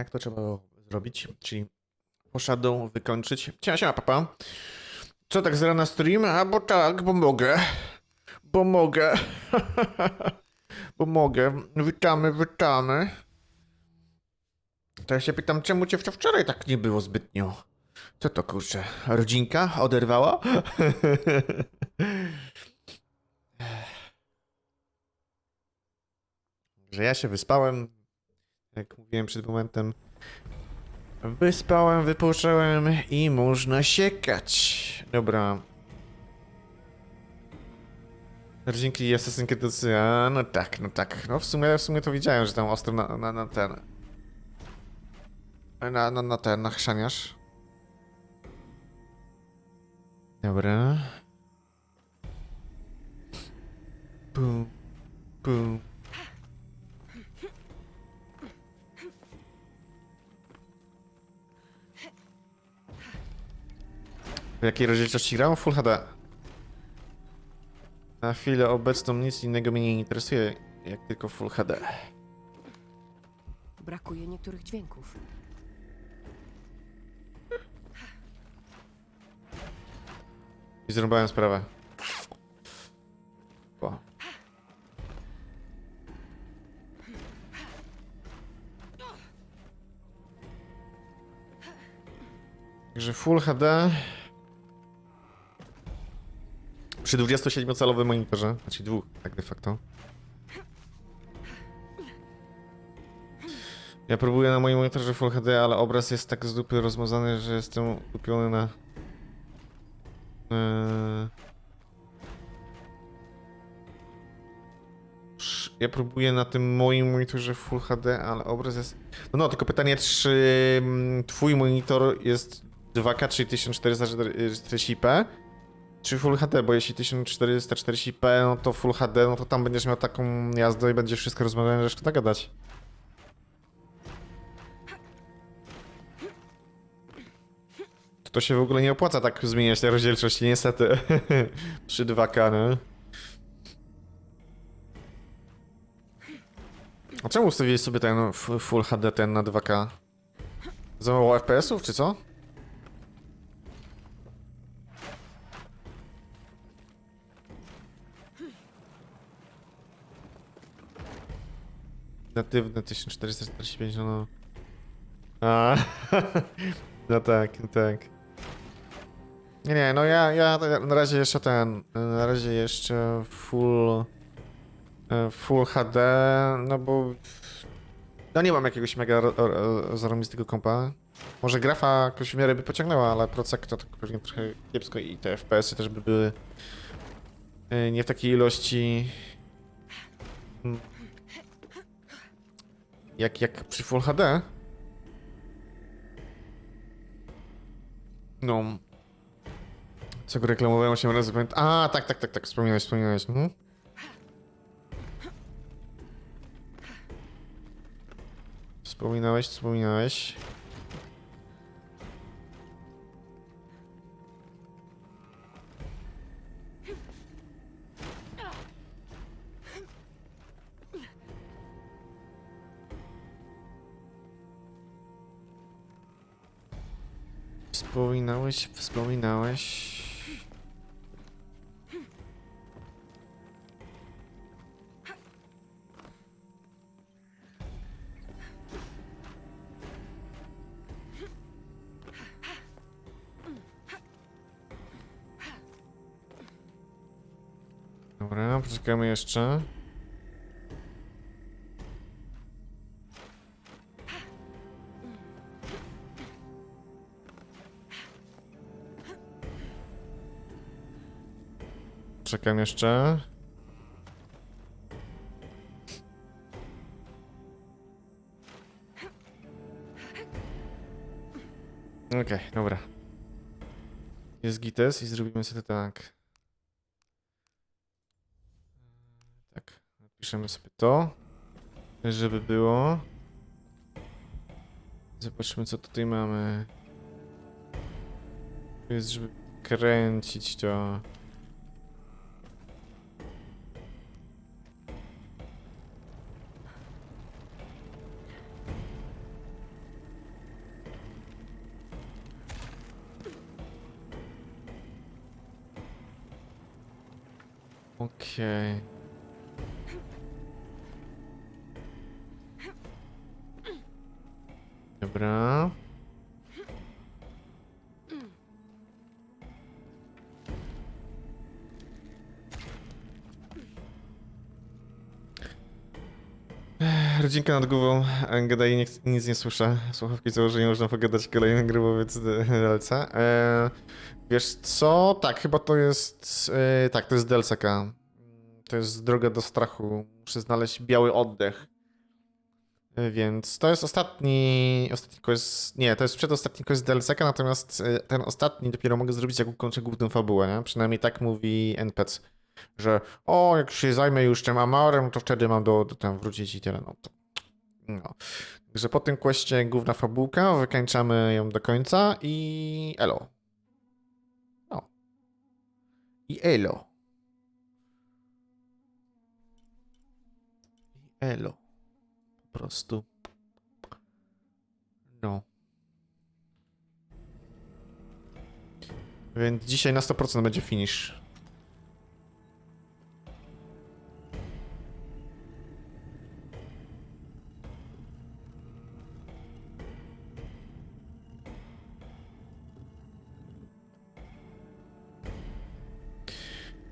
Jak to trzeba zrobić? Czyli poszedł wykończyć. Siema, siema, papa. Co tak z rana stream? A bo tak, bo mogę. Bo mogę. bo mogę. Witamy, witamy. To ja się pytam, czemu cię wczor- wczoraj tak nie było zbytnio? Co to kurczę? Rodzinka oderwała? Że ja się wyspałem. Jak mówiłem przed momentem. Wyspałem, wypocząłem i można siekać. Dobra. Rodzinki Assassin's Creed Odyssey. No tak, no tak. No w sumie, w sumie to widziałem, że tam ostro na, na, na ten... Na, na, na ten, na chrzaniarz. Dobra. Pum, pum. W jakiej rozdzielczości gram? Full HD. Na chwilę obecną nic innego mnie nie interesuje, jak tylko Full HD. Brakuje niektórych dźwięków. I zrąbałem sprawę. O. Także Full HD. Przy 27-calowym monitorze, znaczy dwóch, tak de facto. Ja próbuję na moim monitorze Full HD, ale obraz jest tak z dupy rozmazany, że jestem kupiony na Ja próbuję na tym moim monitorze Full HD, ale obraz jest. No, no tylko pytanie, czy mm, twój monitor jest 2K, czyli 1440p? Czy Full HD? Bo jeśli 1440p, no to Full HD, no to tam będziesz miał taką jazdę i będziesz wszystko rozmawiane, że szkoda gadać. To, to się w ogóle nie opłaca tak zmieniać tę rozdzielczość, niestety. Przy 2K, no. A czemu ustawiłeś sobie ten Full HD ten na 2K? Za mało FPS-ów, czy co? Natywne 1445, no no. A, no tak, no tak. Nie, nie, no ja, ja na razie jeszcze ten, na razie jeszcze full, e, full HD, no bo no nie mam jakiegoś mega ro- ro- zarąbistego kompa. Może grafa jakoś w miarę by pociągnęła, ale procek to tak pewnie trochę kiepsko i te FPS-y też by były e, nie w takiej ilości jak, jak przy Full HD. No. Co go reklamowałem 8 razy, pamiętam. A, tak, tak, tak, tak, wspominałeś, wspominałeś. Mhm. Wspominałeś, wspominałeś. Wspominałeś, wspominałeś. Dobra, poczekamy jeszcze. Czekam jeszcze. Okej, dobra. Jest gites i zrobimy sobie tak. Tak, napiszemy sobie to, żeby było. Zobaczmy, co tutaj mamy. Tu jest, żeby kręcić to. Okej. Dobra. Ech, Rodzinka nad głową, gada i nic nie słyszę. Słuchawki założenie można pogadać kolejny grubowiec DLC. E, wiesz co? Tak, chyba to jest... E, tak, to jest DLCK. To jest droga do strachu. Muszę znaleźć biały oddech. E, Więc to jest ostatni, ostatni quest, nie, to jest przedostatni quest DLC, natomiast e, ten ostatni dopiero mogę zrobić, jak ukończę główną fabułę, nie? Przynajmniej tak mówi NPC, że o, jak się zajmę już tym Amarem, to wtedy mam do, do tam wrócić i tyle, no to... No. Także po tym questie główna fabułka, wykańczamy ją do końca i elo. No. I elo. Elo. Po prostu. No. Więc dzisiaj na 100% będzie finish.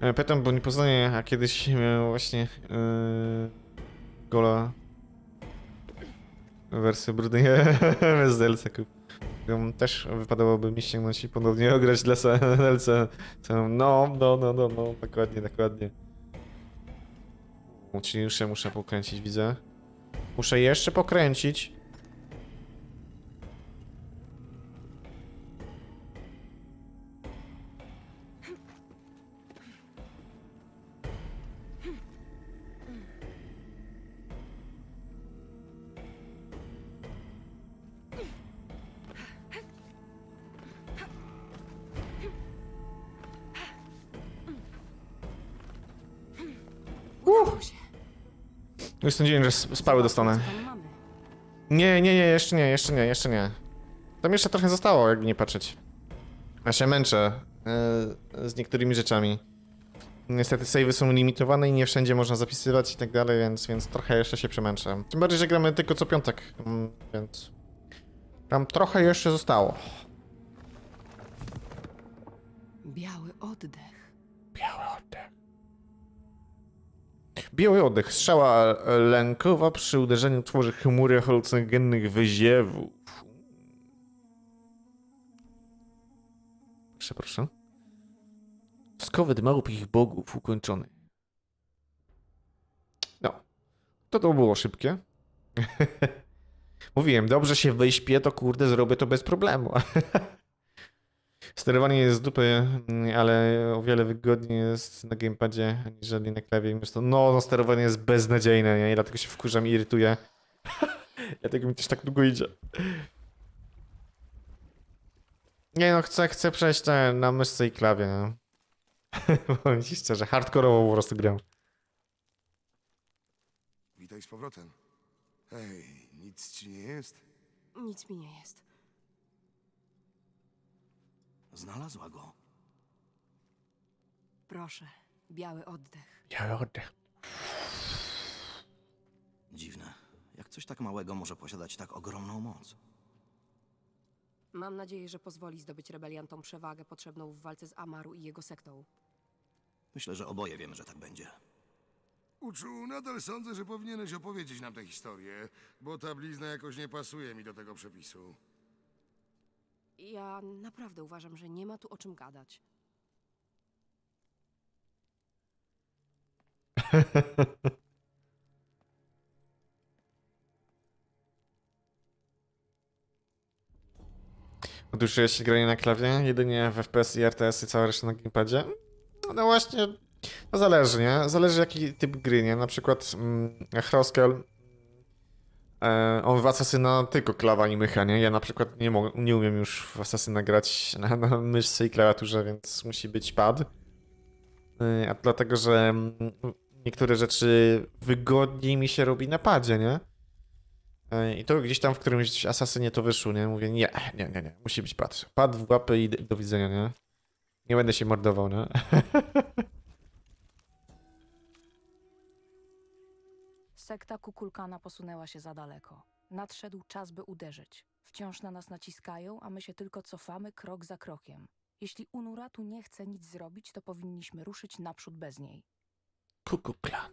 E, Pytam, bo nie poznaję, a kiedyś właśnie yy, gola wersję brudnej bez DLC. Ją Też wypadałoby mi ściągnąć i ponownie ograć dla DLC. No, no, no, no, no, dokładnie, dokładnie. Czyli jeszcze muszę pokręcić, widzę. Muszę jeszcze pokręcić. Już sądziłem, że spały dostanę. Nie, nie, nie, jeszcze nie, jeszcze nie, jeszcze nie. Tam jeszcze trochę zostało, jakby nie patrzeć. Ja się męczę e, z niektórymi rzeczami. Niestety savey są limitowane i nie wszędzie można zapisywać i tak dalej, więc, więc trochę jeszcze się przemęczę. Tym bardziej, że gramy tylko co piątek, mm, więc... Tam trochę jeszcze zostało. Biały oddech. Biały oddech. Biały oddech. Strzała lękowa przy uderzeniu tworzy chmury halucynogennych wyziewów. Proszę. Skowyt małp ich bogów ukończony. No. To to było szybkie. Mówiłem, dobrze się wyśpię, to kurde zrobię to bez problemu. Sterowanie jest z dupy, mm, ale o wiele wygodniej jest na gamepadzie aniżeli na klawie. No, no, sterowanie jest beznadziejne, nie? I dlatego się wkurzam i irytuję. dlatego mi też tak długo idzie. Nie no, chcę, chcę przejść te, na myszce i klawie, no. Powiem ci szczerze, hardkorowo po prostu gram. Witaj z powrotem. Hej, nic ci nie jest? Nic mi nie jest. Znalazła go. Proszę, biały oddech. Ja oddech. Dziwne. Jak coś tak małego może posiadać tak ogromną moc? Mam nadzieję, że pozwoli zdobyć rebeliantom przewagę potrzebną w walce z Amaru i jego sektą. Myślę, że oboje wiemy, że tak będzie. Uczu, nadal sądzę, że powinieneś opowiedzieć nam tę historię, bo ta blizna jakoś nie pasuje mi do tego przepisu. Ja naprawdę uważam, że nie ma tu o czym gadać. Otóż jeśli granie na klawie, jedynie w FPS i RTS i cała reszta na gamepadzie. No właśnie, no zależy, nie? Zależy jaki typ gry, nie? Na przykład mm, on w Asasyna tylko klawa i mycha, nie? Ja na przykład nie, nie umiem już w Asasyna grać na, na myszce i klawiaturze, więc musi być pad. E, a dlatego, że mm, niektóre rzeczy wygodniej mi się robi na padzie, nie? E, I to gdzieś tam w którymś asasynie to wyszło, nie? Mówię, nie, nie, nie, nie, musi być pad. Pad w łapy i do widzenia, nie? Nie będę się mordował, nie? Sekta Kukulkana posunęła się za daleko. Nadszedł czas, by uderzyć. Wciąż na nas naciskają, a my się tylko cofamy krok za krokiem. Jeśli Unuratu nie chce nic zrobić, to powinniśmy ruszyć naprzód bez niej. Kuku Klan.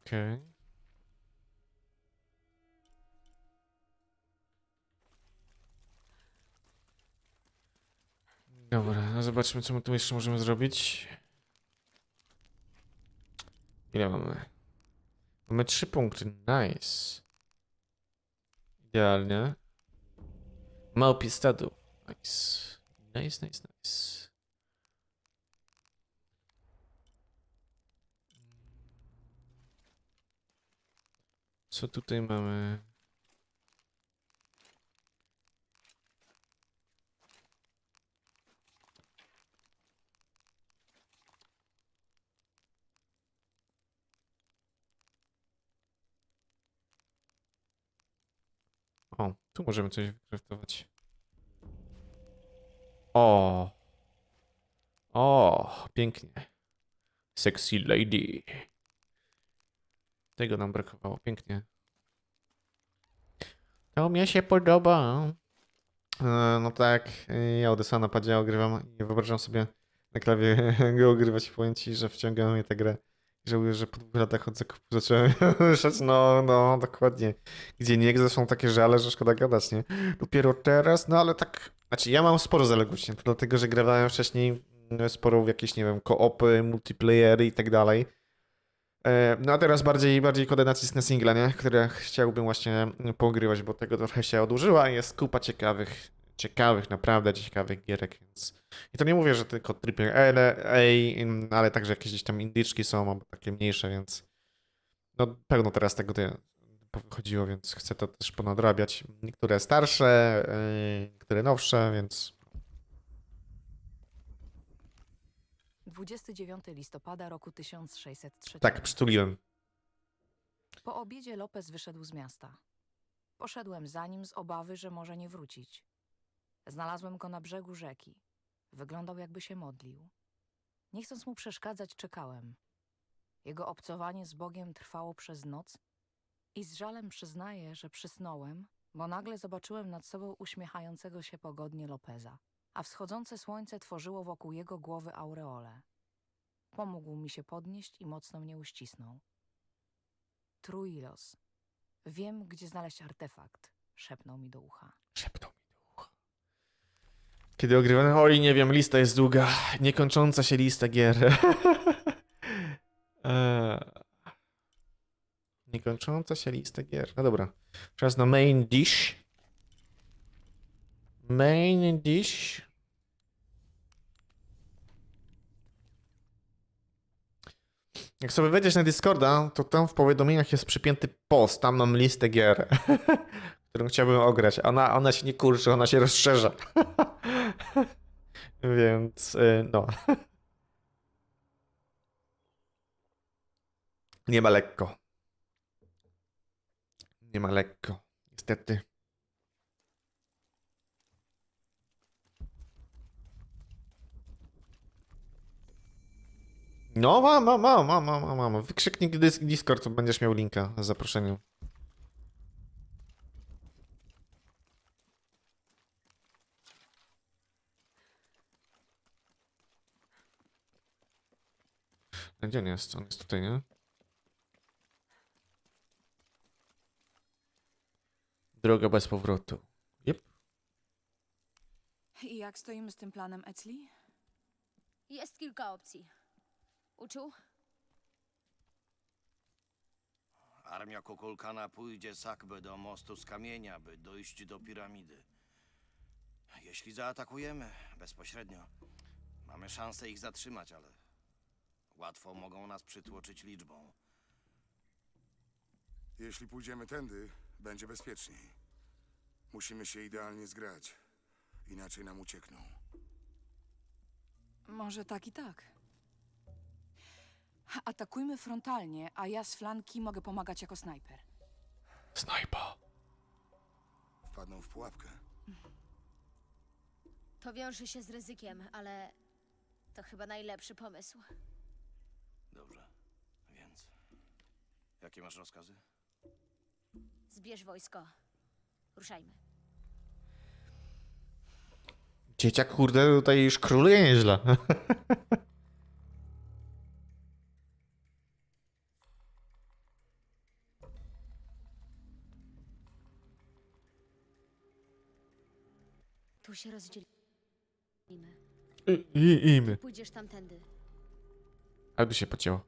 Okej. Dobra, no zobaczmy, co my tu jeszcze możemy zrobić. Ile mamy? Mamy trzy punkty, nice. Idealnie. Małpi stadu. Nice. Nice, nice, nice. Co tutaj mamy? O, tu możemy coś wykraftować. O! O, pięknie. Sexy lady. Tego nam brakowało, pięknie. To mnie się podoba. E, No tak, e, ja Odessa na padzie ogrywam i wyobrażam sobie na klawie go ogrywać w pojęci, że wciąga mnie tę grę. Żałuję, że po dwóch latach od zakupu zacząłem ruszać, no, no, dokładnie. Gdzie nie, zresztą takie żale, że szkoda gadać, nie? Dopiero teraz, no ale tak, znaczy ja mam sporo zaległości, to dlatego, że grałem wcześniej mm, sporo w jakieś, nie wiem, koopy, multiplayery i tak dalej. E, No a teraz bardziej, bardziej kładę nacisk na single, nie? Które chciałbym właśnie pogrywać, bo tego trochę się odłożyła i jest kupa ciekawych, ciekawych, naprawdę ciekawych gierek, więc... I to nie mówię, że tylko triple A, A, ale także jakieś gdzieś tam indyczki są, albo takie mniejsze, więc... No pełno teraz tego tutaj wychodziło, więc chcę to też ponadrabiać. Niektóre starsze, yy, niektóre nowsze, więc... 29 listopada roku 1603. Tak, przytuliłem. Po obiedzie Lopez wyszedł z miasta. Poszedłem za nim z obawy, że może nie wrócić. Znalazłem go na brzegu rzeki. Wyglądał, jakby się modlił. Nie chcąc mu przeszkadzać, czekałem. Jego obcowanie z Bogiem trwało przez noc i z żalem przyznaję, że przysnąłem, bo nagle zobaczyłem nad sobą uśmiechającego się pogodnie Lopeza, a wschodzące słońce tworzyło wokół jego głowy aureolę. Pomógł mi się podnieść i mocno mnie uścisnął. Truilos. Wiem, gdzie znaleźć artefakt, szepnął mi do ucha. Szepnął. Kiedy ogrywany... Oj, nie wiem, lista jest długa. Niekończąca się lista gier. Eee. Niekończąca się lista gier. No dobra. Czas na main dish. Main dish. Jak sobie wejdziesz na Discorda, to tam w powiadomieniach jest przypięty post. Tam mam listę gier, którą chciałbym ograć. Ona, ona się nie kurczy, ona się rozszerza. Więc y, no. Nie ma lekko. Nie ma lekko. Niestety. No, mam, mam, mam, mam, mam, mam, dys- Discord, będziesz miał linka z zaproszeniem. A Gdzie on jest? On jest tutaj, nie? Droga bez powrotu. Jep. I jak stoimy z tym planem Ecli? Jest kilka opcji. Uczuł? Armia Kukulkana pójdzie sakby do mostu z kamienia, by dojść do piramidy. Jeśli zaatakujemy bezpośrednio, mamy szansę ich zatrzymać, ale łatwo mogą nas przytłoczyć liczbą. Jeśli pójdziemy tędy, będzie bezpieczniej. Musimy się idealnie zgrać. Inaczej nam uciekną. Może tak i tak. Atakujmy frontalnie, a ja z flanki mogę pomagać jako snajper. Snajpa. Wpadną w pułapkę. To wiąże się z ryzykiem, ale to chyba najlepszy pomysł. Dobrze, więc Jakie masz rozkazy? Zbierz wojsko. Ruszajmy. Dzieciak, kurde, tutaj już króluje nieźle. Tu się rozdzielimy. I, i, imy. Pójdziesz tamtędy. Albo się pocięło.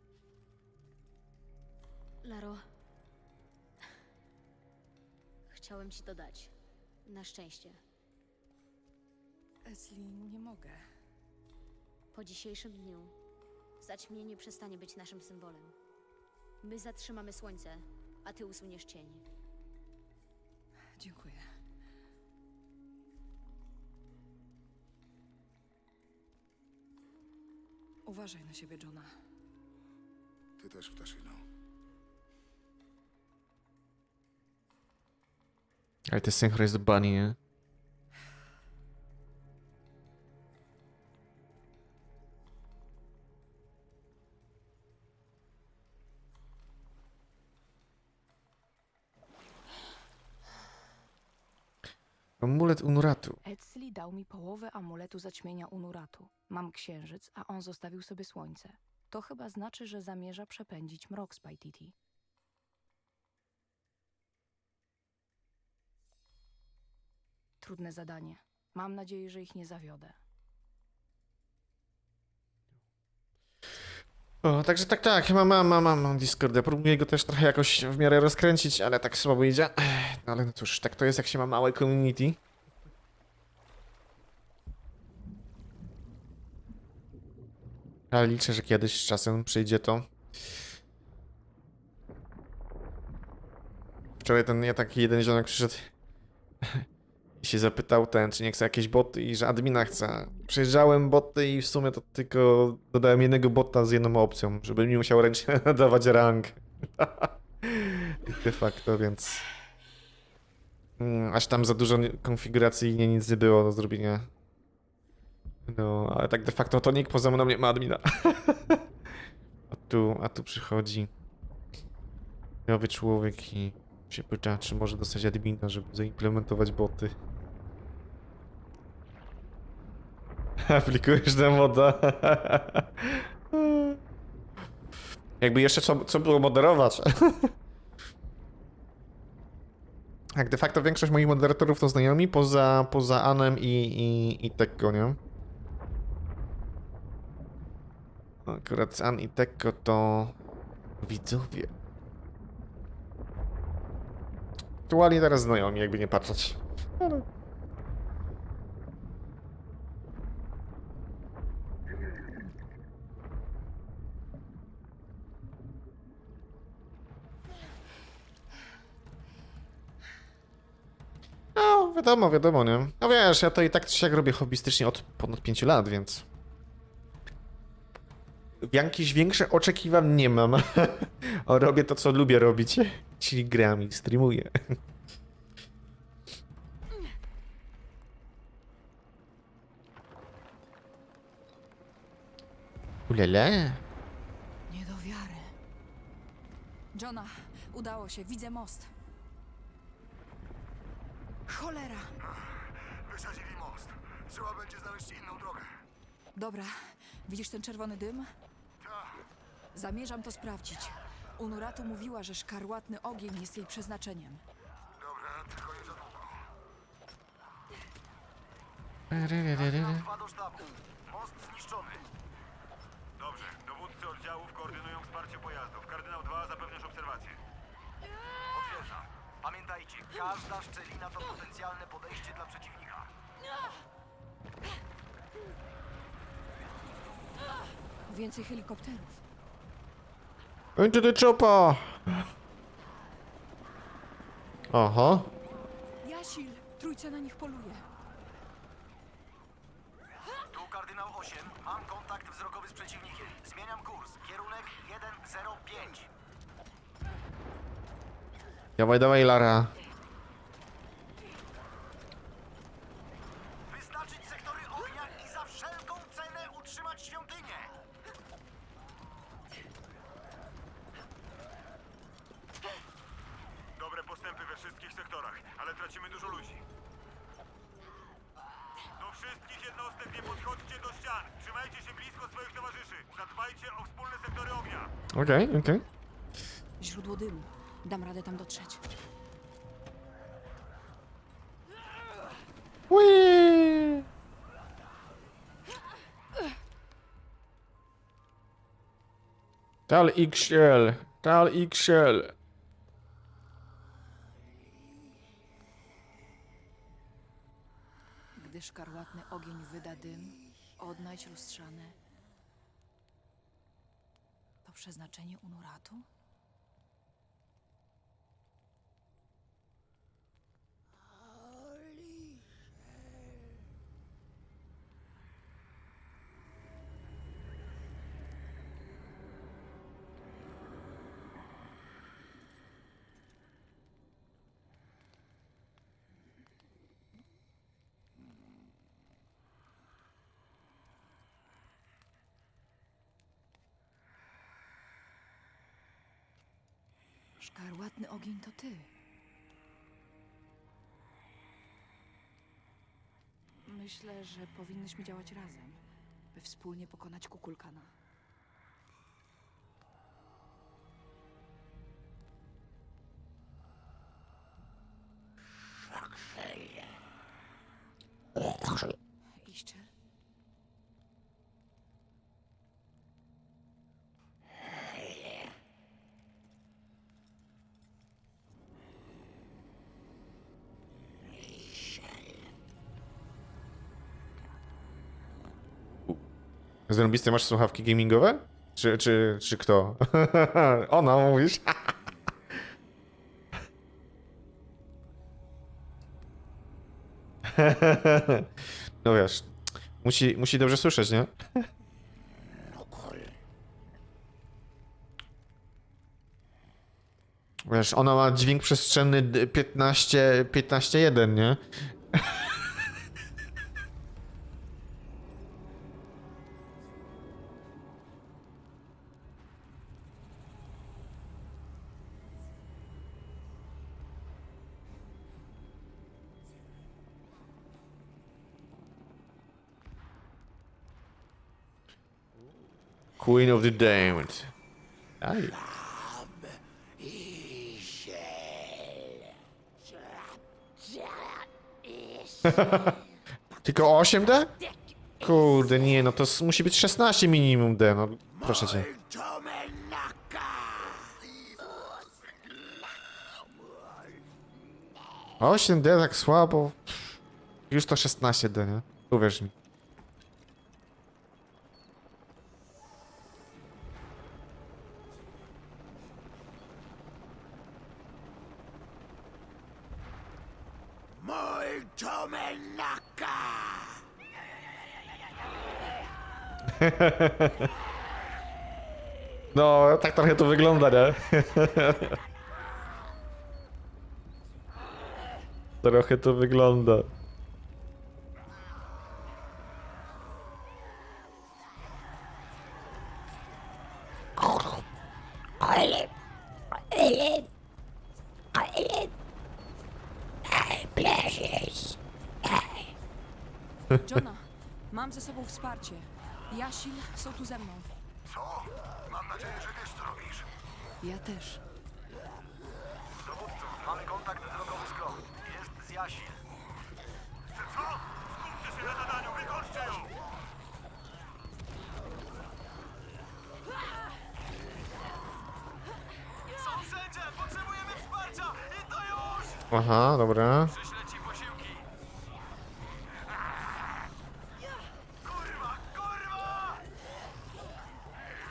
Laro. Chciałem ci to dać. Na szczęście. Esli, nie mogę. Po dzisiejszym dniu zaćmienie przestanie być naszym symbolem. My zatrzymamy słońce, a ty usuniesz cień. Dziękuję. Uważaj na siebie, Johna. Ty też, ptaszyno. Ale synchro jest bunny, nie? Amulet Unuratu. Etzli dał mi połowę amuletu zaćmienia Unuratu. Mam księżyc, a on zostawił sobie słońce. To chyba znaczy, że zamierza przepędzić mrok z Paititi. Trudne zadanie. Mam nadzieję, że ich nie zawiodę. O, także tak, tak, mam, mam, mam, mam, mam Discorda. Próbuję go też trochę jakoś w miarę rozkręcić, ale tak słabo idzie. No ale no cóż, tak to jest, jak się ma małe community. Ale liczę, że kiedyś czasem przyjdzie to. Wczoraj ten nie taki jeden ziomek przyszedł i się zapytał ten, czy nie chce jakieś boty i że admina chce. Przejrzałem boty i w sumie to tylko dodałem jednego bota z jedną opcją, żeby mi musiał ręcznie nadawać rank. De facto, więc... Mm, aż tam za dużo nie- konfiguracyjnie nic nie było do zrobienia. No, ale tak de facto to nikt poza mną nie ma admina. a tu, a tu przychodzi nowy człowiek i się pyta, czy może dostać admina, żeby zaimplementować boty. Aplikujesz na moda. Jakby jeszcze co, co było moderować. Jak de facto większość moich moderatorów to znajomi, poza, poza Anem i, i, i Tekko, nie? Akurat An i Tekko to widzowie. Aktualnie teraz znajomi, jakby nie patrzeć. Ale... No, wiadomo, wiadomo, nie? No wiesz, ja to i tak się robię hobbystycznie od ponad 5 lat, więc... Jakieś większe oczekiwań nie mam. o, robię to, co lubię robić. Czyli gram i streamuję. Ulele. Nie do wiary. Johna, udało się, widzę most. Cholera! Wysadzili most. Trzeba będzie znaleźć inną drogę. Dobra, widzisz ten czerwony dym? Tak. Zamierzam to sprawdzić. Unuratu mówiła, że szkarłatny ogień jest jej przeznaczeniem. Dobra, tylko nie za długo. Dwa do sztabu. Most zniszczony. Dobrze. Dowódcy oddziałów koordynują wsparcie pojazdów. Kardynał 2, zapewniasz obserwację. Pamiętajcie, każda szczelina to potencjalne podejście dla przeciwnika. Więcej helikopterów. Into the chopper! Aha. Jasil! Trójca na nich poluje. Tu kardynał 8. Mam kontakt wzrokowy z przeciwnikiem. Zmieniam kurs. Kierunek 105. Dawaj, dawaj, Lara. Wyznaczyć sektory ognia i za wszelką cenę utrzymać świątynię! Dobre postępy we wszystkich sektorach, ale tracimy dużo ludzi. Do wszystkich jednostek nie podchodźcie do ścian! Trzymajcie się blisko swoich towarzyszy! Zadbajcie o wspólne sektory ognia! Okej, okej. Źródło dymu. Dam radę tam dotrzeć. Whee! Tal XL, tal XL. Gdy szkarłatny ogień wyda dym, odnajdź lustrzane. To przeznaczenie Unuratu? Szkarłatny ogień to ty. Myślę, że powinnyśmy działać razem, by wspólnie pokonać Kukulkana. Zrobiste masz słuchawki gamingowe? Czy, czy, czy kto? Ona mówisz? No wiesz, musi, musi dobrze słyszeć, nie? Wiesz, ona ma dźwięk przestrzenny d- 15, 15.1, nie? Queen of the Damned. Aj. Tylko 8D? Kurde, nie, no to musi być 16 minimum D, no proszę cię. A 8D tak słabo. Już to 16D, nie? Uwierz mi. No, tak trochę to wygląda, nie? trochę to wygląda. Aha, dobra.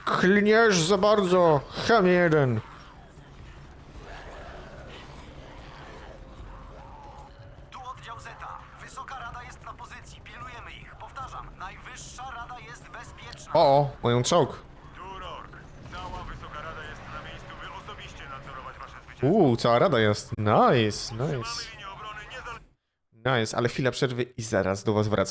Klniesz za bardzo, chamie jeden. Tu oddział Zeta. Wysoka Rada jest na pozycji. Pilnujemy ich. Powtarzam, Najwyższa Rada jest bezpieczna. O, moją czołg. Uuu, cała rada jest. Nice, nice. Nice, ale chwila przerwy i zaraz do was wracam.